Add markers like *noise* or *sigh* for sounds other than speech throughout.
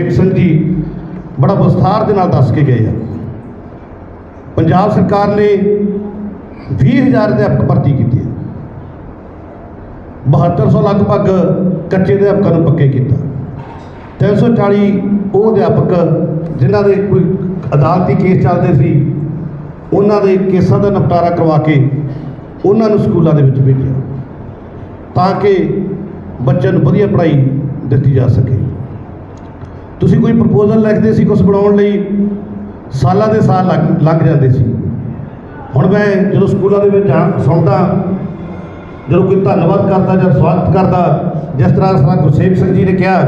ਗੁਰਸੇਵਕ ਸਿੰਘ ਜੀ ਬੜਾ ਵਿਸਥਾਰ ਦੇ ਨਾਲ ਦੱਸ ਕੇ ਗਏ ਆ। ਪੰਜਾਬ ਸਰਕਾਰ ਨੇ 20000 ਅਧਿਆਪਕ ਭਰਤੀ ਕੀਤੇ ਆ। 7200 ਲਗਭਗ ਕੱਚੇ ਅਧਿਆਪਕਾਂ ਨੂੰ ਪੱਕੇ ਕੀਤਾ। 340 ਉਹ ਅਧਿਆਪਕ ਜਿਨ੍ਹਾਂ ਦੇ ਕੋਈ ਅਦਾਲਤੀ ਕੇਸ ਚੱਲਦੇ ਸੀ, ਉਹਨਾਂ ਦੇ ਕੇਸਾਂ ਦਾ ਨਿਪਟਾਰਾ ਕਰਵਾ ਕੇ ਉਹਨਾਂ ਨੂੰ ਸਕੂਲਾਂ ਦੇ ਵਿੱਚ ਭੇਜਿਆ ਤਾਂ ਕਿ ਬੱਚਿਆਂ ਨੂੰ ਵਧੀਆ ਪੜ੍ਹਾਈ ਦਿੱਤੀ ਜਾ ਸਕੇ। ਤੁਸੀਂ ਕੋਈ ਪ੍ਰਪੋਜ਼ਲ ਲਿਖਦੇ ਸੀ ਕੁਝ ਬਣਾਉਣ ਲਈ? ਸਾਲਾਂ ਦੇ ਸਾਲ ਲੱਗ ਲੱਗ ਜਾਂਦੇ ਸੀ। ਹੁਣ ਮੈਂ ਜਦੋਂ ਸਕੂਲਾਂ ਦੇ ਵਿੱਚ ਜਾ ਸੁਣਦਾ, ਜਦੋਂ ਕੋਈ ਧੰਨਵਾਦ ਕਰਦਾ ਜਾਂ ਸਵਾਗਤ ਕਰਦਾ, ਜਿਸ ਤਰ੍ਹਾਂ ਸਰ ਗੁਰਸੇਵ ਸਿੰਘ ਜੀ ਨੇ ਕਿਹਾ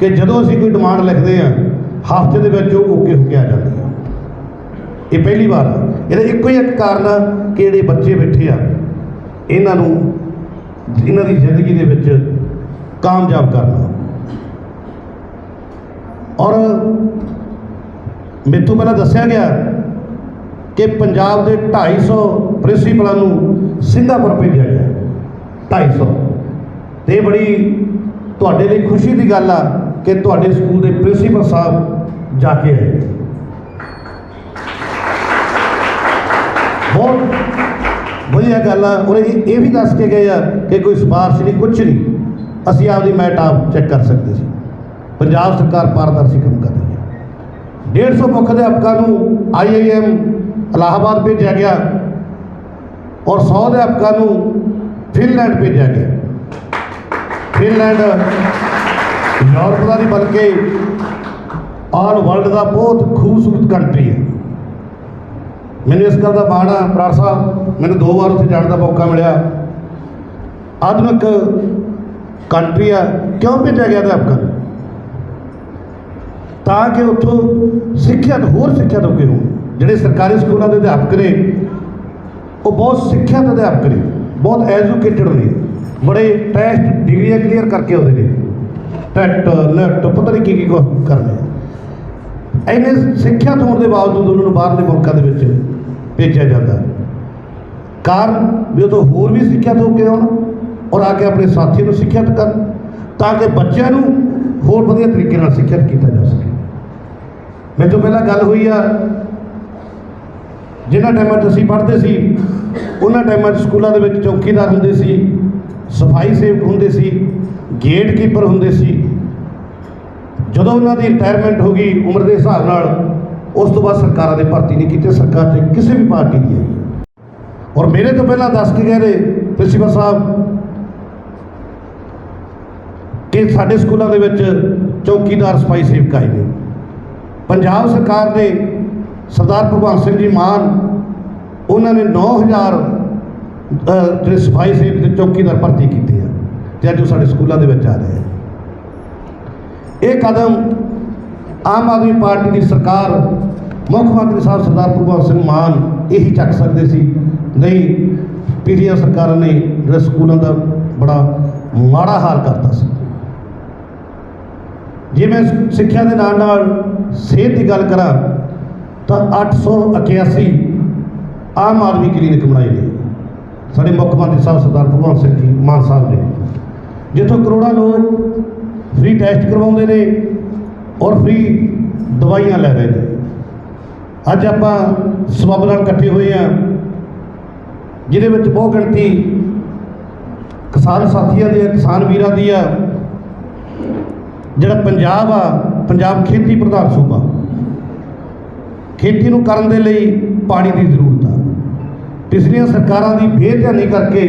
ਕਿ ਜਦੋਂ ਅਸੀਂ ਕੋਈ ਡਿਮਾਂਡ ਲਿਖਦੇ ਆ ਹਫ਼ਤੇ ਦੇ ਵਿੱਚ ਉਹ ਓਕੇ ਹੋ ਕੇ ਆ ਜਾਂਦੀ ਆ। ਇਹ ਪਹਿਲੀ ਵਾਰ ਆ। ਇਹਦਾ ਇੱਕੋ ਹੀ ਇੱਕ ਕਾਰਨ ਆ ਕਿ ਜਿਹੜੇ ਬੱਚੇ ਬੈਠੇ ਆ, ਇਹਨਾਂ ਨੂੰ, ਇਹਨਾਂ ਦੀ ਜ਼ਿੰਦਗੀ ਦੇ ਵਿੱਚ ਕਾਮਯਾਬ ਕਰਨਾ। ਔਰ ਮੇਥੋਂ ਪਹਿਲਾਂ ਦੱਸਿਆ ਗਿਆ ਕਿ ਪੰਜਾਬ ਦੇ 250 ਪ੍ਰਿੰਸੀਪਲਾਂ ਨੂੰ ਸਿੰਗਾਪੁਰ ਭੇਜਿਆ ਗਿਆ। 250 ਤੇ ਇਹ ਬੜੀ ਤੁਹਾਡੇ ਲਈ ਖੁਸ਼ੀ ਦੀ ਗੱਲ ਆ ਕਿ ਤੁਹਾਡੇ ਸਕੂਲ ਦੇ ਪ੍ਰਿੰਸੀਪਲ ਸਾਹਿਬ ਜਾ ਕੇ ਆਏ। ਬਹੁਤ ਵਧੀਆ ਗੱਲ ਆ ਔਰ ਇਹ ਇਹ ਵੀ ਦੱਸ ਕੇ ਗਏ ਆ ਕਿ ਕੋਈ ਸਿਫਾਰਿਸ਼ ਨਹੀਂ ਕੁਝ ਨਹੀਂ। ਅਸੀਂ ਆਪਦੀ ਮੈਟ ਆਪ ਚੈੱਕ ਕਰ ਸਕਦੇ ਸੀ। ਪੰਜਾਬ ਸਰਕਾਰ ਪਾਰਦਰਸ਼ੀ ਕੰਮ ਕਰ ਰਹੀ ਹੈ। 150 ਮੁੱਖ ਅਧਿਆਪਕਾਂ ਨੂੰ ਆਈਆਈਐਮ ਇਲਾਹਾਬਾਦ ਭੇਜਿਆ ਗਿਆ ਔਰ 100 ਅਧਿਆਪਕਾਂ ਨੂੰ ਫਿਨਲੈਂਡ ਭੇਜਿਆ ਗਿਆ। ਫਿਨਲੈਂਡ ਯੂਰਪ ਦਾ ਨਹੀਂ ਬਲਕਿ ਆਲ ਵਰਲਡ ਦਾ ਬਹੁਤ ਖੂਬਸੂਰਤ ਕੰਟਰੀ ਹੈ। ਮੈਨੂੰ ਇਸ ਗੱਲ ਦਾ ਮਾਣ ਆ ਬਰਾੜ ਸਾਹਿਬ, ਮੈਨੂੰ ਦੋ ਵਾਰ ਉੱਥੇ ਜਾਣ ਦਾ ਮੌਕਾ ਮਿਲਿਆ। ਆਧੁਨਿਕ ਕੰਟਰੀ ਆ, ਕਿਉਂ ਭੇਜਿਆ ਗਿਆ ਅਧਿਆਪਕਾਂ ਨੂੰ? ਤਾਂ ਕਿ ਉੱਥੋਂ ਸਿੱਖਿਅਤ ਹੋਰ ਸਿੱਖਿਅਤ ਹੋ ਕੇ ਹੋਣ। ਜਿਹੜੇ ਸਰਕਾਰੀ ਸਕੂਲਾਂ ਦੇ ਅਧਿਆਪਕ ਨੇ, ਉਹ ਬਹੁਤ ਸਿੱਖਿਅਤ ਅਧਿਆਪਕ ਨੇ, ਬਹੁਤ ਐਜੂਕੇਟਡ ਨੇ। ਬੜੇ ਟੈਸਟ ਡਿਗਰੀਆਂ ਕਲੀਅਰ ਕਰਕੇ ਆਉਂਦੇ ਨੇ। ਟੈਟ ਨੈਟ ਪਤਾ ਨਹੀਂ ਕੀ ਕੀ ਕਰਦੇ ਆ। ਇੰਨੇ ਸਿੱਖਿਅਤ ਹੋਣ ਦੇ ਬਾਵਜੂਦ ਉਹਨਾਂ ਨੂੰ ਬਾਹਰਲੇ ਮੁਲਕਾਂ ਦੇ ਵਿੱਚ ਭੇਜਿਆ ਜਾਂਦਾ। ਕਾਰਨ ਵੀ ਉਹ ਤੋਂ ਹੋਰ ਵੀ ਸਿੱਖਿਅਤ ਹੋ ਕੇ ਆਉਣ ਔਰ ਆ ਕੇ ਆਪਣੇ ਸਾਥੀ ਨੂੰ ਸਿੱਖਿਅਤ ਕਰਨ, ਤਾਂ ਕਿ ਬੱਚਿਆਂ ਨੂੰ ਹੋਰ ਵਧੀਆ ਤਰੀਕੇ ਨਾਲ ਸਿੱਖਿਅਤ ਕੀਤਾ ਜਾਵੇ। ਮੇਰੇ ਤੋਂ ਪਹਿਲਾਂ ਗੱਲ ਹੋਈ ਆ ਜਿਨ੍ਹਾਂ ਟਾਈਮਾਂ 'ਚ ਅਸੀਂ ਪੜ੍ਹਦੇ ਸੀ, ਉਹਨਾਂ ਟਾਈਮਾਂ 'ਚ ਸਕੂਲਾਂ ਦੇ ਵਿੱਚ ਚੌਕੀਦਾਰ ਹੁੰਦੇ ਸੀ, ਸਫ਼ਾਈ ਸੇਵਕ ਹੁੰਦੇ ਸੀ, ਗੇਟ ਕੀਪਰ ਹੁੰਦੇ ਸੀ। ਜਦੋਂ ਉਹਨਾਂ ਦੀ ਰਿਟਾਇਰਮੈਂਟ ਹੋ ਗਈ ਉਮਰ ਦੇ ਹਿਸਾਬ ਨਾਲ, ਉਸ ਤੋਂ ਬਾਅਦ ਸਰਕਾਰਾਂ ਦੇ ਭਰਤੀ ਨਹੀਂ ਕੀਤੀ, ਸਰਕਾਰ ਤੇ ਕਿਸੇ ਵੀ ਪਾਰਟੀ ਦੀ ਆਈ ਔਰ ਮੇਰੇ ਤੋਂ ਪਹਿਲਾਂ ਦੱਸ ਕੇ ਗਏ ਨੇ, ਪ੍ਰਿੰਸੀਪਲ ਸਾਹਿਬ, ਕਿ ਸਾਡੇ ਸਕੂਲਾਂ ਦੇ ਵਿੱਚ ਚੌਕੀਦਾਰ ਸਫ਼ਾਈ ਸੇਵਕ ਆਏ ਨੇ। ਪੰਜਾਬ ਸਰਕਾਰ ਦੇ ਸਰਦਾਰ ਭਗਵੰਤ ਸਿੰਘ ਜੀ ਮਾਨ ਉਹਨਾਂ ਨੇ 9000 ਅਹ, ਜਿਹੜੇ ਸਫ਼ਾਈ ਸੇਵਕ ਤੇ ਚੌਕੀਦਾਰ ਭਰਤੀ ਕੀਤੇ ਆ ਤੇ ਅੱਜ ਉਹ ਸਾਡੇ ਸਕੂਲਾਂ ਦੇ ਵਿੱਚ ਆ ਰਹੇ ਆ। ਇਹ ਕਦਮ ਆਮ ਆਦਮੀ ਪਾਰਟੀ ਦੀ ਸਰਕਾਰ ਮੁੱਖ ਮੰਤਰੀ ਸਾਹਿਬ ਸਰਦਾਰ ਭਗਵੰਤ ਸਿੰਘ ਮਾਨ ਇਹੀ ਚੱਕ ਸਕਦੇ ਸੀ। ਨਹੀਂ ਪਿਛਲੀਆਂ ਸਰਕਾਰਾਂ ਨੇ ਜਿਹੜਾ ਸਕੂਲਾਂ ਦਾ ਬੜਾ ਮਾੜਾ ਹਾਲ ਕਰਤਾ ਸੀ। ਜਿਵੇਂ ਸਿੱਖਿਆ ਦੇ ਨਾਲ ਨਾਲ ਸਿਹਤ ਦੀ ਗੱਲ ਕਰਾਂ ਤਾਂ 881 ਆਮ ਆਦਮੀ ਕਲੀਨਿਕ ਬਣਾਏ ਨੇ ਸਾਡੇ ਮੁੱਖ ਮੰਤਰੀ ਸਾਹਿਬ ਸਰਦਾਰ ਭਗਵੰਤ ਸਿੰਘ ਜੀ, ਮਾਨ ਸਾਹਿਬ ਨੇ। ਜਿੱਥੋਂ ਕਰੋੜਾਂ ਲੋਕ ਫ੍ਰੀ ਟੈਸਟ ਕਰਵਾਉਂਦੇ ਨੇ ਔਰ ਫ੍ਰੀ ਦਵਾਈਆਂ ਲੈ ਰਹੇ ਨੇ। ਅੱਜ ਆਪਾਂ ਸਬੱਬ ਨਾਲ ਇਕੱਠੇ ਹੋਏ ਆ ਜਿਹਦੇ ਵਿੱਚ ਬਹੁ ਗਿਣਤੀ ਕਿਸਾਨ ਸਾਥੀਆਂ ਦੀ ਕਿਸਾਨ ਵੀਰਾਂ ਦੀ ਆ ਜਿਹੜਾ ਪੰਜਾਬ ਆ ਪੰਜਾਬ ਖੇਤੀ ਪ੍ਰਧਾਨ ਸੂਬਾ। ਖੇਤੀ ਨੂੰ ਕਰਨ ਦੇ ਲਈ ਪਾਣੀ ਦੀ ਜ਼ਰੂਰਤ ਆ। ਪਿਛਲੀਆਂ ਸਰਕਾਰਾਂ ਦੀ ਬੇਧਿਆਨੀ ਕਰਕੇ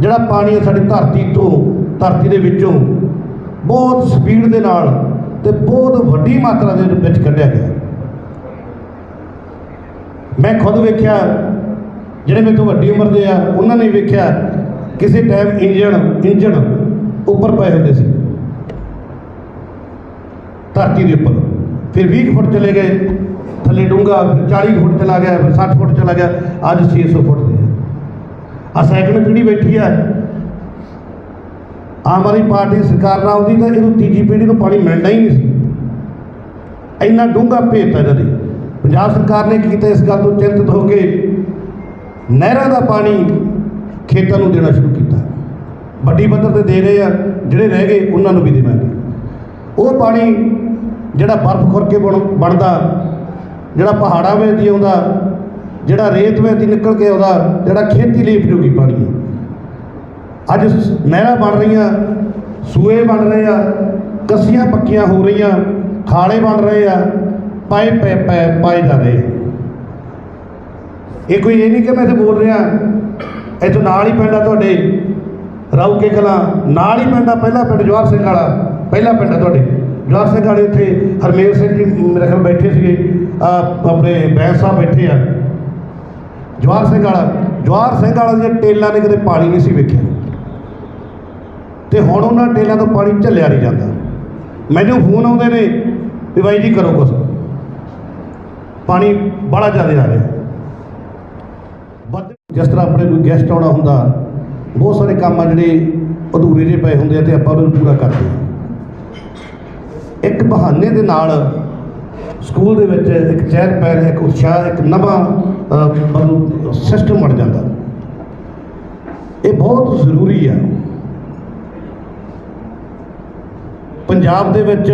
ਜਿਹੜਾ ਪਾਣੀ ਆ ਸਾਡੀ ਧਰਤੀ ਤੋਂ, ਧਰਤੀ ਦੇ ਵਿੱਚੋਂ ਬਹੁਤ ਸਪੀਡ ਦੇ ਨਾਲ ਤੇ ਬਹੁਤ ਵੱਡੀ ਮਾਤਰਾ ਦੇ ਵਿੱਚ ਕੱਢਿਆ ਗਿਆ। ਮੈਂ ਖੁਦ ਵੇਖਿਆ, ਜਿਹੜੇ ਮੇਰੇ ਤੋਂ ਵੱਡੀ ਉਮਰ ਦੇ ਆ, ਉਹਨਾਂ ਨੇ ਵੇਖਿਆ, ਕਿਸੇ ਟਾਈਮ ਇੰਜਣ ਇੰਜਣ ਉੱਪਰ ਪਏ ਹੁੰਦੇ ਸੀ। ਧਰਤੀ ਦੇ ਉੱਪਰ। ਫਿਰ 20 ਕੁ ਫੁੱਟ ਚਲੇ ਗਏ। ਥੱਲੇ ਡੂੰਘਾ, ਫਿਰ 40 ਫੁੱਟ ਚਲਾ ਗਿਆ, ਫਿਰ 60 ਫੁੱਟ ਚਲਾ ਗਿਆ। ਅੱਜ 600 ਫੁੱਟ ਦੇ ਆ। ਸੈਕੰਡ ਪੀੜ੍ਹੀ ਬੈਠੀ ਆ ਆਮ ਆਦਮੀ ਪਾਰਟੀ ਦੀ ਸਰਕਾਰ ਨਾਲ ਆਉਂਦੀ ਤਾਂ ਇਹਨੂੰ ਤੀਜੀ ਪੀੜ੍ਹੀ ਨੂੰ ਪਾਣੀ ਮਿਲਣਾ ਹੀ ਨਹੀਂ ਸੀ। ਇੰਨਾ ਡੂੰਘਾ ਭੇਤ ਹੈ ਇਹਨਾਂ ਦੇ। ਪੰਜਾਬ ਸਰਕਾਰ ਨੇ ਕੀਤਾ ਇਸ ਗੱਲ ਤੋਂ ਚਿੰਤਤ ਹੋ ਕੇ ਨਹਿਰਾਂ ਦਾ ਪਾਣੀ ਖੇਤਾਂ ਨੂੰ ਦੇਣਾ ਸ਼ੁਰੂ ਕੀਤਾ। ਵੱਡੀ ਪੱਧਰ ਤੇ ਦੇ ਰਹੇ ਆ। ਜਿਹੜੇ ਰਹਿ ਗਏ, ਉਹਨਾਂ ਨੂੰ ਵੀ ਦੇਣਾ। ਉਹ ਪਾਣੀ ਜਿਹੜਾ ਬਰਫ਼ ਖੁਰ ਕੇ ਬਣ ਬਣਦਾ, ਜਿਹੜਾ ਪਹਾੜਾਂ ਵਿੱਚ ਦੀ ਆਉਂਦਾ, ਜਿਹੜਾ ਰੇਤ ਵਿੱਚ ਦੀ ਨਿਕਲ ਕੇ ਆਉਂਦਾ, ਜਿਹੜਾ ਖੇਤੀ ਲਈ ਉਪਯੋਗੀ ਪਾਣੀ ਅੱਜ ਨਹਿਰਾਂ ਬਣ ਰਹੀਆਂ, ਸੂਏ ਬਣ ਰਹੇ ਆ, ਕੱਸੀਆਂ ਪੱਕੀਆਂ ਹੋ ਰਹੀਆਂ, ਖਾਲੇ ਬਣ ਰਹੇ ਆ, ਪਾਏ ਪੈ ਪੈ ਪਾਏ ਜਾ ਰਹੇ ਇਹ ਕੋਈ ਇਹ ਨਹੀਂ ਕਿ ਮੈਂ ਇੱਥੇ ਬੋਲ ਰਿਹਾ, ਇੱਥੋਂ ਨਾਲ ਹੀ ਪਿੰਡ ਆ ਤੁਹਾਡੇ, ਰਾਊਕੇ ਕਲਾਂ, ਨਾਲ ਹੀ ਪਿੰਡ ਆ ਪਹਿਲਾ ਪਿੰਡ ਜਵਾਹਰ ਸਿੰਘ ਵਾਲਾ। ਪਹਿਲਾ ਪਿੰਡ ਆ ਤੁਹਾਡੇ। ਜਵਾਹਰ ਸਿੰਘ ਵਾਲੇ ਇੱਥੇ, ਹਰਮੇਲ ਸਿੰਘ ਜੀ ਮੇਰੇ ਖਿਆਲ ਬੈਠੇ ਸੀਗੇ। ਆਪਣੇ ਬੈਂਸ ਸਾਹਿਬ ਬੈਠੇ ਆ। ਜਵਾਹਰ ਸਿੰਘ ਵਾਲਾ, ਜਵਾਹਰ ਸਿੰਘ ਵਾਲਾ ਦੀਆਂ ਟੇਲਾਂ ਨੇ ਕਦੇ ਪਾਣੀ ਨਹੀਂ ਸੀ ਵੇਖਿਆ। ਤੇ ਹੁਣ ਉਹਨਾਂ ਟੇਲਾਂ ਤੋਂ ਪਾਣੀ ਝੱਲਿਆ ਨਹੀਂ ਜਾਂਦਾ। ਮੈਨੂੰ ਫੋਨ ਆਉਂਦੇ ਨੇ ਵੀ ਬਾਈ ਜੀ ਕਰੋ ਕੁਛ। ਪਾਣੀ ਬੜਾ ਜ਼ਿਆਦਾ ਆ ਰਿਹਾ। ਜਿਸ ਤਰ੍ਹਾਂ ਆਪਣੇ ਕੋਈ ਗੈਸਟ ਆਉਣਾ ਹੁੰਦਾ, ਬਹੁਤ ਸਾਰੇ ਕੰਮ ਆ ਜਿਹੜੇ ਅਧੂਰੇ ਜਿਹੇ ਪਏ ਹੁੰਦੇ ਆ ਤੇ ਆਪਾਂ ਉਹਨਾਂ ਨੂੰ ਪੂਰਾ ਕਰਦੇ ਹਾਂ ਇੱਕ ਬਹਾਨੇ ਦੇ ਨਾਲ ਸਕੂਲ ਦੇ ਵਿੱਚ ਇੱਕ ਚਹਿਰ ਪਹਿਲ ਇੱਕ ਉਤਸ਼ਾਹ, ਇੱਕ ਨਵਾਂ ਮਤਲਬ ਸਿਸਟਮ ਬਣ ਜਾਂਦਾ। ਇਹ ਬਹੁਤ ਜ਼ਰੂਰੀ ਆ। ਪੰਜਾਬ ਦੇ ਵਿੱਚ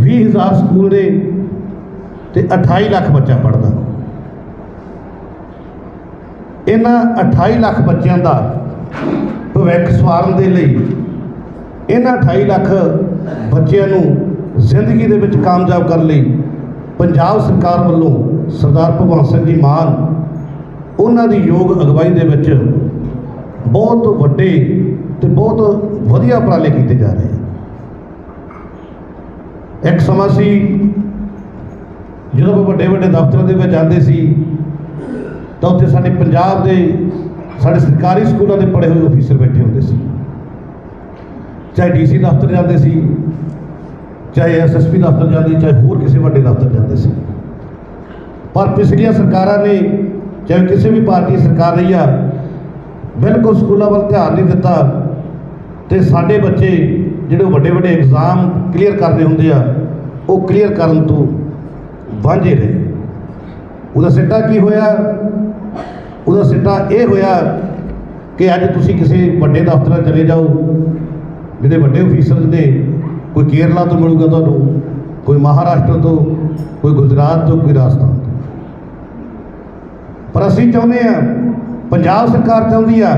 20000 ਸਕੂਲ ਨੇ ਤੇ 28 ਲੱਖ ਬੱਚਾ ਪੜਦਾ ਇਹਨਾਂ 28 ਲੱਖ ਬੱਚਿਆਂ ਦਾ ਭਵਿੱਖ ਸਵਾਰਨ ਦੇ ਲਈ ਇਹਨਾਂ 28 ਲੱਖ ਬੱਚਿਆਂ ਨੂੰ ਜ਼ਿੰਦਗੀ ਦੇ ਵਿੱਚ ਕਾਮਯਾਬ ਕਰਨ ਲਈ ਪੰਜਾਬ ਸਰਕਾਰ ਵੱਲੋਂ ਸਰਦਾਰ ਭਗਵੰਤ ਸਿੰਘ ਜੀ ਮਾਨ ਉਹਨਾਂ ਦੀ ਯੋਗ ਅਗਵਾਈ ਦੇ ਵਿੱਚ ਬਹੁਤ ਵੱਡੇ ਤੇ ਬਹੁਤ ਵਧੀਆ ਉਪਰਾਲੇ ਕੀਤੇ ਜਾ ਰਹੇ ਹਨ। ਇੱਕ ਸਮਾਂ ਸੀ ਜਦੋਂ ਆਪਾਂ ਵੱਡੇ ਵੱਡੇ ਦਫ਼ਤਰਾਂ ਦੇ ਵਿੱਚ ਜਾਂਦੇ ਸੀ, ਤਾਂ ਉੱਥੇ ਸਾਡੇ ਪੰਜਾਬ ਦੇ, ਸਾਡੇ ਸਰਕਾਰੀ ਸਕੂਲਾਂ ਦੇ ਪੜ੍ਹੇ ਹੋਏ ਅਫੀਸਰ ਬੈਠੇ ਹੁੰਦੇ ਸੀ। ਚਾਹੇ ਡੀਸੀ ਦਫ਼ਤਰ ਜਾਂਦੇ ਸੀ, ਚਾਹੇ ਐਸਐਸਪੀ ਦਫ਼ਤਰ ਜਾਂਦੇ ਚਾਹੇ ਹੋਰ ਕਿਸੇ ਵੱਡੇ ਦਫ਼ਤਰ ਜਾਂਦੇ ਸੀ। ਪਰ ਪਿਛਲੀਆਂ ਸਰਕਾਰਾਂ ਨੇ, ਚਾਹੇ ਕਿਸੇ ਵੀ ਪਾਰਟੀ ਦੀ ਸਰਕਾਰ ਰਹੀ ਆ, ਬਿਲਕੁਲ ਸਕੂਲਾਂ ਵੱਲ ਧਿਆਨ ਨਹੀਂ ਦਿੱਤਾ ਤੇ ਸਾਡੇ ਬੱਚੇ ਜਿਹੜੇ ਵੱਡੇ ਵੱਡੇ ਐਗਜ਼ਾਮ ਕਲੀਅਰ ਕਰਦੇ ਹੁੰਦੇ ਆ, ਉਹ ਕਲੀਅਰ ਕਰਨ ਤੋਂ ਵਾਂਝੇ ਰਹੇ। ਉਹਦਾ ਸਿੱਟਾ ਕੀ ਹੋਇਆ? ਉਹਦਾ ਸਿੱਟਾ ਇਹ ਹੋਇਆ ਕਿ ਅੱਜ ਤੁਸੀਂ ਕਿਸੇ ਵੱਡੇ ਦਫ਼ਤਰਾਂ ਚਲੇ ਜਾਓ ਜਿਹਦੇ ਵੱਡੇ ਅਫੀਸਰ ਨੇ ਕੋਈ ਕੇਰਲਾ ਤੋਂ ਮਿਲੂਗਾ ਤੁਹਾਨੂੰ, ਕੋਈ ਮਹਾਰਾਸ਼ਟਰ ਤੋਂ, ਕੋਈ ਗੁਜਰਾਤ ਤੋਂ, ਕੋਈ ਰਾਜਸਥਾਨ ਤੋਂ। ਪਰ ਅਸੀਂ ਚਾਹੁੰਦੇ ਆ ਪੰਜਾਬ ਸਰਕਾਰ ਚਾਹੁੰਦੀ ਆ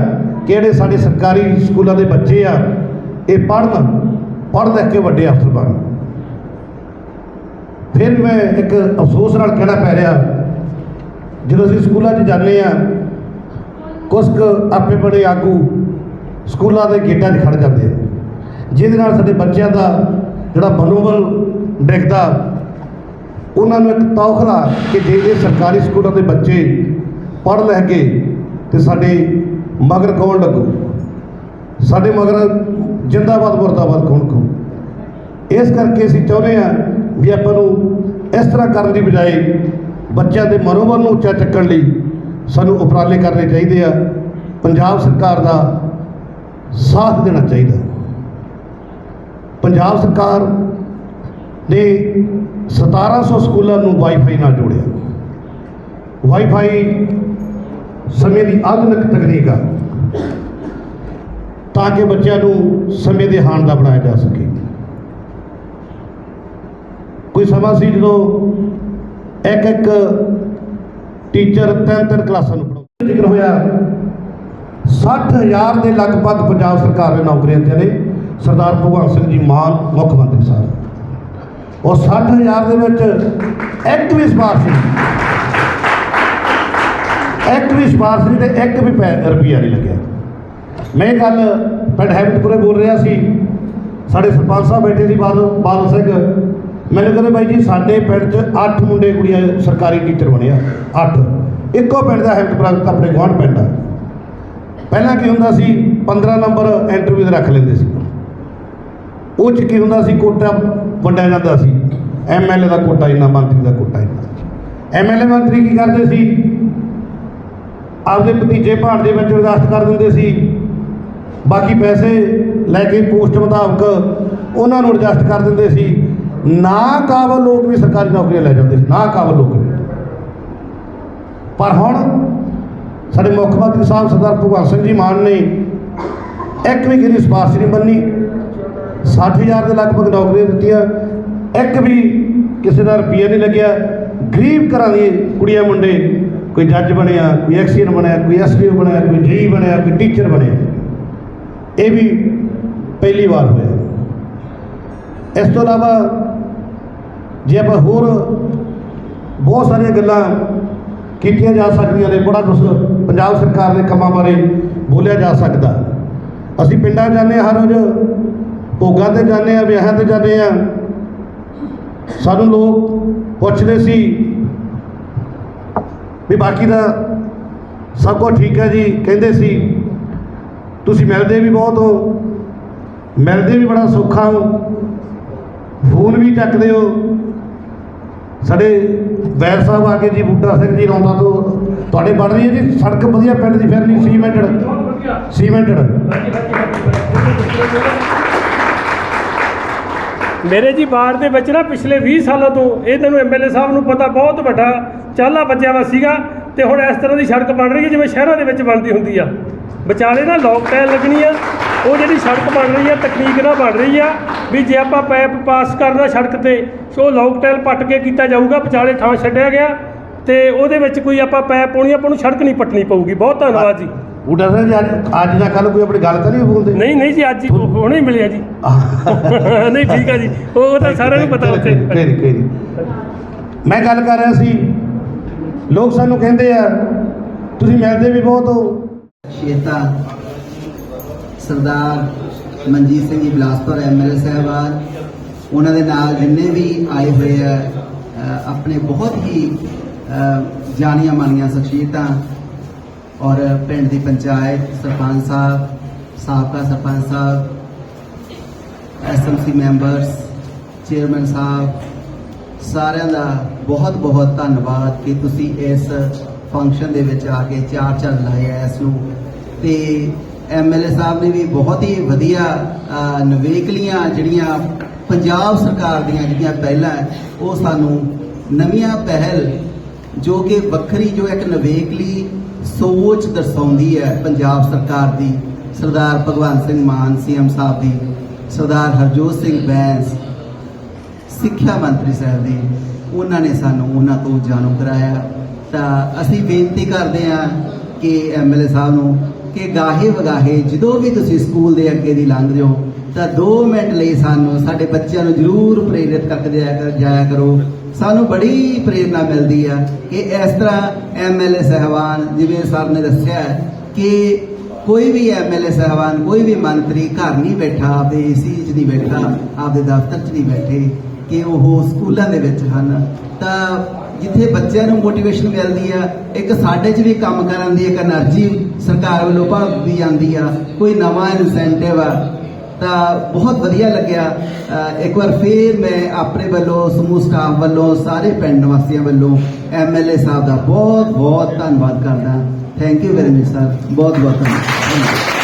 ਕਿ ਜਿਹੜੇ ਸਾਡੇ ਸਰਕਾਰੀ ਸਕੂਲਾਂ ਦੇ ਬੱਚੇ ਆ, ਇਹ ਪੜ੍ਹਨ, ਪੜ੍ਹ ਲਿਖ ਕੇ ਵੱਡੇ ਅਫਸਰ ਬਣਨ। ਫਿਰ ਮੈਂ ਇੱਕ ਅਫਸੋਸ ਨਾਲ ਕਹਿਣਾ ਪੈ ਰਿਹਾ, ਜਦੋਂ ਅਸੀਂ ਸਕੂਲਾਂ 'ਚ ਜਾਂਦੇ ਆ ਕੁਝ ਕੁ ਆਪੇ ਬੜੇ ਆਗੂ ਸਕੂਲਾਂ ਦੇ ਗੇਟਾਂ 'ਚ ਖੜ ਜਾਂਦੇ ਆ। ਜਿਹਦੇ ਨਾਲ ਸਾਡੇ ਬੱਚਿਆਂ ਦਾ ਜਿਹੜਾ ਮਨੋਬਲ ਡਿੱਗਦਾ, ਉਹਨਾਂ ਨੂੰ ਇੱਕ ਤੌਖਲਾ ਕਿ ਜੇ ਇਹ ਸਰਕਾਰੀ ਸਕੂਲਾਂ ਦੇ ਬੱਚੇ ਪੜ੍ਹ ਲੈ ਕੇ ਤੇ ਸਾਡੇ ਮਗਰ ਕੌਣ ਲੱਗੂ? ਸਾਡੇ ਮਗਰ ਜਿੰਦਾਬਾਦ ਮੁਰਦਾਬਾਦ ਕੌਣ ਕਹੂ? ਇਸ ਕਰਕੇ ਅਸੀਂ ਚਾਹੁੰਦੇ ਆ ਵੀ ਆਪਾਂ ਨੂੰ ਇਸ ਤਰ੍ਹਾਂ ਕਰਨ ਦੀ ਬਜਾਏ ਬੱਚਿਆਂ ਦੇ ਮਨੋਬਲ ਨੂੰ ਉੱਚਾ ਚੱਕਣ ਲਈ ਸਾਨੂੰ ਉਪਰਾਲੇ ਕਰਨੇ ਚਾਹੀਦੇ ਆ। ਪੰਜਾਬ ਸਰਕਾਰ ਦਾ ਸਾਥ ਦੇਣਾ ਚਾਹੀਦਾ। ਪੰਜਾਬ ਸਰਕਾਰ ਨੇ 1700 ਸਕੂਲਾਂ ਨੂੰ ਵਾਈਫਾਈ ਨਾਲ ਜੋੜਿਆ। ਵਾਈਫਾਈ ਸਮੇਂ ਦੀ ਆਧੁਨਿਕ ਤਕਨੀਕ ਆ, ਤਾਂ ਕਿ ਬੱਚਿਆਂ ਨੂੰ ਸਮੇਂ ਦੇ ਹਾਣ ਦਾ ਬਣਾਇਆ ਜਾ ਸਕੇ। ਕੋਈ ਸਮਾਂ ਸੀ ਜਦੋਂ ਇੱਕ ਇੱਕ ਟੀਚਰ ਤਿੰਨ ਤਿੰਨ ਕਲਾਸਾਂ ਨੂੰ ਪੜਾਉਂਦਾ ਜ਼ਿਕਰ ਹੋਇਆ 60000 ਦੇ ਲਗਭਗ ਪੰਜਾਬ ਸਰਕਾਰ ਨੇ ਨੌਕਰੀਆਂ ਦਿੱਤੀਆਂ ਨੇ। ਸਰਦਾਰ ਭਗਵੰਤ ਸਿੰਘ ਜੀ ਮਾਨ ਮੁੱਖ ਮੰਤਰੀ ਸਾਹਿਬ। ਉਹ 60000 ਦੇ ਵਿੱਚ ਇੱਕ ਵੀ ਸਿਫਾਰਸ਼ ਨਹੀਂ। ਇੱਕ ਵੀ ਸਿਫਾਰਸ਼ ਨਹੀਂ ਤੇ ਇੱਕ ਵੀ ਪੈ ਰੁਪਈਆ ਨਹੀਂ ਲੱਗਿਆ। ਮੈਂ ਇਹ ਗੱਲ ਪਿੰਡ ਹੈਮਿੰਦਪੁਰੇ ਬੋਲ ਰਿਹਾ ਸੀ। ਸਾਡੇ ਸਰਪੰਚ ਸਾਹਿਬ ਬੈਠੇ ਸੀ ਬਾਦਲ ਬਾਦਲ ਸਿੰਘ। ਮੈਨੂੰ ਕਹਿੰਦੇ ਬਾਈ ਜੀ, ਸਾਡੇ ਪਿੰਡ 'ਚ 8 ਮੁੰਡੇ ਕੁੜੀਆਂ ਸਰਕਾਰੀ ਟੀਚਰ ਬਣੇ ਆ 8 ਇੱਕੋ ਪਿੰਡ ਦਾ ਹੈਮਿੰਦਪੁਰਾ ਆਪਣੇ ਗੁਆਂਢ ਪਿੰਡ ਆ। ਪਹਿਲਾਂ ਕੀ ਹੁੰਦਾ ਸੀ 15 ਨੰਬਰ ਇੰਟਰਵਿਊ ਦੇ ਰੱਖ ਲੈਂਦੇ ਸੀ। ਉਹ 'ਚ ਕੀ ਹੁੰਦਾ ਸੀ, ਕੋਟਾ ਵੰਡਿਆ ਜਾਂਦਾ ਸੀ। ਐਮਐਲਏ ਦਾ ਕੋਟਾ ਇੰਨਾ ਮੰਤਰੀ ਦਾ ਕੋਟਾ ਇੰਨਾ ਐਮਐਲਏ ਮੰਤਰੀ ਕੀ ਕਰਦੇ ਸੀ? ਆਪਦੇ ਭਤੀਜੇ ਭਾਣਜੇ ਵਿੱਚ ਅਰਦਾਸ ਕਰ ਦਿੰਦੇ ਸੀ। ਬਾਕੀ ਪੈਸੇ ਲੈ ਕੇ ਪੋਸਟ ਮੁਤਾਬਕ ਉਹਨਾਂ ਨੂੰ ਐਡਜਸਟ ਕਰ ਦਿੰਦੇ ਸੀ। ਨਾ ਕਾਬਲ ਲੋਕ ਵੀ ਸਰਕਾਰੀ ਨੌਕਰੀਆਂ ਲੈ ਜਾਂਦੇ ਸੀ ਨਾ ਕਾਬਲ ਲੋਕ ਵੀ। ਪਰ ਹੁਣ ਸਾਡੇ ਮੁੱਖ ਮੰਤਰੀ ਸਾਹਿਬ ਸਰਦਾਰ ਭਗਵੰਤ ਸਿੰਘ ਜੀ ਮਾਨ ਨੇ ਇੱਕ ਵੀ ਕਿਹਦੀ ਸਿਫਾਰਿਸ਼ ਨਹੀਂ ਮੰਨੀ। 60000 ਦੇ ਲਗਭਗ ਨੌਕਰੀਆਂ ਦਿੱਤੀਆਂ। ਇੱਕ ਵੀ ਕਿਸੇ ਦਾ ਰੁਪਈਆ ਨਹੀਂ ਲੱਗਿਆ। ਗਰੀਬ ਘਰਾਂ ਦੀ ਕੁੜੀਆਂ ਮੁੰਡੇ, ਕੋਈ ਜੱਜ ਬਣਿਆ, ਕੋਈ ਐਕਸੀਅਨ ਬਣਿਆ, ਕੋਈ ਐਸਪੀਓ ਬਣਿਆ, ਕੋਈ ਜੇਈ ਬਣਿਆ, ਕੋਈ ਟੀਚਰ ਬਣਿਆ। ਇਹ ਵੀ ਪਹਿਲੀ ਵਾਰ ਹੋਇਆ। ਇਸ ਤੋਂ ਇਲਾਵਾ ਜੇ ਆਪਾਂ ਹੋਰ ਬਹੁਤ ਸਾਰੀਆਂ ਗੱਲਾਂ ਕੀਤੀਆਂ ਜਾ ਸਕਦੀਆਂ ਨੇ, ਬੜਾ ਕੁਝ ਪੰਜਾਬ ਸਰਕਾਰ ਦੇ ਕੰਮਾਂ ਬਾਰੇ ਬੋਲਿਆ ਜਾ ਸਕਦਾ। ਅਸੀਂ ਪਿੰਡਾਂ ਜਾਂਦੇ ਹਾਂ ਹਰ ਰੋਜ਼। ਭੋਗਾਂ ਤੇ ਜਾਂਦੇ ਆ ਵਿਆਹਾਂ ਤੇ ਜਾਂਦੇ ਆ। ਸਾਨੂੰ ਲੋਕ ਪੁੱਛਦੇ ਸੀ ਵੀ ਬਾਕੀ ਦਾ ਸਭ ਕੁਝ ਠੀਕ ਹੈ ਜੀ ਕਹਿੰਦੇ ਸੀ ਤੁਸੀਂ ਮਿਲਦੇ ਵੀ ਬਹੁਤ ਹੋ ਮਿਲਦੇ ਵੀ ਬੜਾ ਸੌਖਾ ਹੋ ਫੋਨ ਵੀ ਚੱਕਦੇ ਹੋ। ਸਾਡੇ ਵੈਦ ਸਾਹਿਬ ਆ ਕੇ ਜੀ ਬੂਟਾ ਸਿੰਘ ਜੀ ਰੌਂਦਾ ਤੋਂ ਤੁਹਾਡੇ ਬਣ ਰਹੀ ਹੈ ਜੀ ਸੜਕ ਵਧੀਆ ਪਿੰਡ ਦੀ ਫਿਰ ਨਹੀਂ ਸੀਮੈਂਟਡ ਸੀਮੈਂਟਡ ਮੇਰੇ ਜੀ ਬਾਰ ਦੇ ਵਿੱਚ ਨਾ ਪਿਛਲੇ 20 ਸਾਲਾਂ ਤੋਂ ਇਹ ਤੈਨੂੰ ਐਮਐਲਏ ਸਾਹਿਬ ਨੂੰ ਪਤਾ ਬਹੁਤ ਵੱਡਾ ਚਾਲਾ ਵੱਜਿਆ ਵਾ ਸੀਗਾ ਤੇ ਹੁਣ ਇਸ ਤਰ੍ਹਾਂ ਦੀ ਸੜਕ ਬਣ ਰਹੀ ਹੈ ਜਿਵੇਂ ਸ਼ਹਿਰਾਂ ਦੇ ਵਿੱਚ ਬਣਦੀ ਹੁੰਦੀ ਆ। ਵਿਚਾਲੇ ਨਾ ਲੋਕ ਟਾਇਲ ਲੱਗਣੀ ਆ, ਉਹ ਜਿਹੜੀ ਸੜਕ ਬਣ ਰਹੀ ਆ, ਤਕਨੀਕ ਨਾਲ ਬਣ ਰਹੀ ਆ ਵੀ ਜੇ ਆਪਾਂ ਪੈਪ ਪਾਸ ਕਰਨਾ ਸੜਕ ਤੇ, ਸੋ ਉਹ ਲੋਕ ਟਾਇਲ ਪੱਟ ਕੇ ਕੀਤਾ ਜਾਊਗਾ, ਵਿਚਾਲੇ ਥਾਂ ਛੱਡਿਆ ਗਿਆ ਤੇ ਉਹਦੇ ਵਿੱਚ ਕੋਈ ਆਪਾਂ ਪੈਪ ਪਾਉਣੀ ਆਪਾਂ ਨੂੰ ਸੜਕ ਨਹੀਂ ਪੱਟਣੀ ਪਊਗੀ। ਬਹੁਤ ਧੰਨਵਾਦ ਜੀ। ਬੂਟਾ ਸਿੰਘ ਜੀ ਅੱਜ ਅੱਜ ਨਾ ਕੱਲ ਕੋਈ ਆਪਣੀ ਗੱਲ ਤਾਂ ਨਹੀਂ ਬੋਲਦੇ? ਨਹੀਂ ਨਹੀਂ ਜੀ ਅੱਜ ਹੀ ਹੁਣੇ ਹੀ ਮਿਲਿਆ ਜੀ। *laughs* ਨਹੀਂ ਠੀਕ ਆ ਜੀ। ਉਹ ਉਹ ਤਾਂ ਸਾਰਿਆਂ ਨੂੰ ਪਤਾ ਉੱਥੇ। ਕਿਹੜੀ ਕਿਹੜੀ ਮੈਂ ਗੱਲ ਕਰ ਰਿਹਾ ਸੀ। ਲੋਕ ਸਾਨੂੰ ਕਹਿੰਦੇ ਆ ਤੁਸੀਂ ਮਿਲਦੇ ਵੀ ਬਹੁਤ ਹੋ। ਸ਼ੇਤਾ ਸਰਦਾਰ ਮਨਜੀਤ ਸਿੰਘ ਜੀ ਬਲਾਸਪੁਰ ਐਮਐਲਏ ਸਾਹਿਬਾਨ ਉਹਨਾਂ ਦੇ ਨਾਲ ਜਿੰਨੇ ਵੀ ਆਏ ਹੋਏ ਆ ਆਪਣੇ ਬਹੁਤ ਹੀ ਜਾਣੀਆਂ ਮਾਨੀਆਂ ਸ਼ਖਸੀਅਤਾਂ ਔਰ ਪਿੰਡ ਦੀ ਪੰਚਾਇਤ ਸਰਪੰਚ ਸਾਹਿਬ ਸਾਬਕਾ sarpanch sahib SMC members chairman sahib ਸਾਰਿਆਂ ਦਾ ਬਹੁਤ ਬਹੁਤ ਧੰਨਵਾਦ ਕਿ ਤੁਸੀਂ ਇਸ ਫੰਕਸ਼ਨ ਦੇ ਵਿੱਚ ਆ ਕੇ ਚਾਰ ਚੰਨ ਲਾਇਆ ਇਸ ਨੂੰ। ਤੇ ਐਮਐਲਏ ਸਾਹਿਬ ਨੇ ਵੀ ਬਹੁਤ ਹੀ ਵਧੀਆ ਅ, ਨਿਵੇਕਲੀਆਂ ਜਿਹੜੀਆਂ ਪੰਜਾਬ ਸਰਕਾਰ ਦੀਆਂ ਜਿਹੜੀਆਂ ਪਹਿਲਾਂ ਉਹ ਸਾਨੂੰ ਨਵੀਆਂ ਪਹਿਲ ਜੋ ਕਿ ਵੱਖਰੀ ਜੋ ਇੱਕ ਨਿਵੇਕਲੀ ਸੋਚ ਦਰਸਾਉਂਦੀ ਹੈ ਪੰਜਾਬ ਸਰਕਾਰ ਦੀ, ਸਰਦਾਰ ਭਗਵੰਤ ਸਿੰਘ ਮਾਨ, ਸੀਐਮ ਸਾਹਿਬ ਦੀ, ਸਰਦਾਰ ਹਰਜੋਤ ਸਿੰਘ ਬੈਂਸ, ਸਿੱਖਿਆ ਮੰਤਰੀ ਸਾਹਿਬ ਦੀ, ਉਹਨਾਂ ਨੇ ਸਾਨੂੰ ਉਹਨਾਂ ਤੋਂ ਜਾਣੂ ਕਰਾਇਆ। ਤਾਂ ਅਸੀਂ ਬੇਨਤੀ ਕਰਦੇ ਹਾਂ ਕਿ ਐਮਐਲਏ ਸਾਹਿਬ ਨੂੰ ਕਿ ਗਾਹੇ ਵਗਾਹੇ, ਜਦੋਂ ਵੀ ਤੁਸੀਂ ਸਕੂਲ ਦੇ ਅੱਗੇ ਦੀ ਲੰਘਦੇ ਹੋ, ਤਾਂ 2 ਮਿੰਟ ਲਈ ਸਾਨੂੰ ਸਾਡੇ ਬੱਚਿਆਂ ਨੂੰ ਜ਼ਰੂਰ ਪ੍ਰੇਰਿਤ ਕਰਕੇ ਜਾਇਆ ਕਰ- ਜਾਇਆ ਕਰੋ। ਸਾਨੂੰ ਬੜੀ ਪ੍ਰੇਰਣਾ ਮਿਲਦੀ ਆ ਕਿ ਇਸ ਤਰ੍ਹਾਂ ਐਮਐਲਏ ਸਹਿਬਾਨ, ਜਿਵੇਂ ਸਰ ਨੇ ਦੱਸਿਆ ਕਿ ਕੋਈ ਵੀ ਐਮਐਲਏ ਸਹਿਬਾਨ, ਕੋਈ ਵੀ ਮੰਤਰੀ ਘਰ ਨਹੀਂ ਬੈਠਾ, ਆਪਦੇ ਏਸੀ 'ਚ ਨਹੀਂ ਬੈਠਾ, ਆਪਦੇ ਦਫ਼ਤਰ 'ਚ ਨਹੀਂ ਬੈਠੇ, ਕਿ ਉਹ ਸਕੂਲਾਂ ਦੇ ਵਿੱਚ ਹਨ, ਤਾਂ ਜਿੱਥੇ ਬੱਚਿਆਂ ਨੂੰ ਮੋਟੀਵੇਸ਼ਨ ਮਿਲਦੀ ਆ, ਇੱਕ ਸਾਡੇ 'ਚ ਵੀ ਕੰਮ ਕਰਨ ਦੀ ਇੱਕ એનર્ਜੀ ਸਰਕਾਰ ਵੱਲੋਂ ਭਾਵੀ ਜਾਂਦੀ ਆ, ਕੋਈ ਨਵਾਂ ਇਨਸੈਂਟਿਵ ਆ ਤਾਂ ਬਹੁਤ ਵਧੀਆ ਲੱਗਿਆ। ਇੱਕ ਵਾਰ ਫੇਰ ਮੈਂ ਆਪਣੇ ਵੱਲੋਂ, ਸਮੂਹ ਸਟਾਫ ਵੱਲੋਂ, ਸਾਰੇ ਪਿੰਡ ਵਾਸੀਆਂ ਵੱਲੋਂ ਐਮਐਲਏ ਸਾਹਿਬ ਦਾ ਬਹੁਤ ਬਹੁਤ ਧੰਨਵਾਦ ਕਰਦਾ। Thank you very much sir ਬਹੁਤ ਬਹੁਤ ਧੰਨਵਾਦ।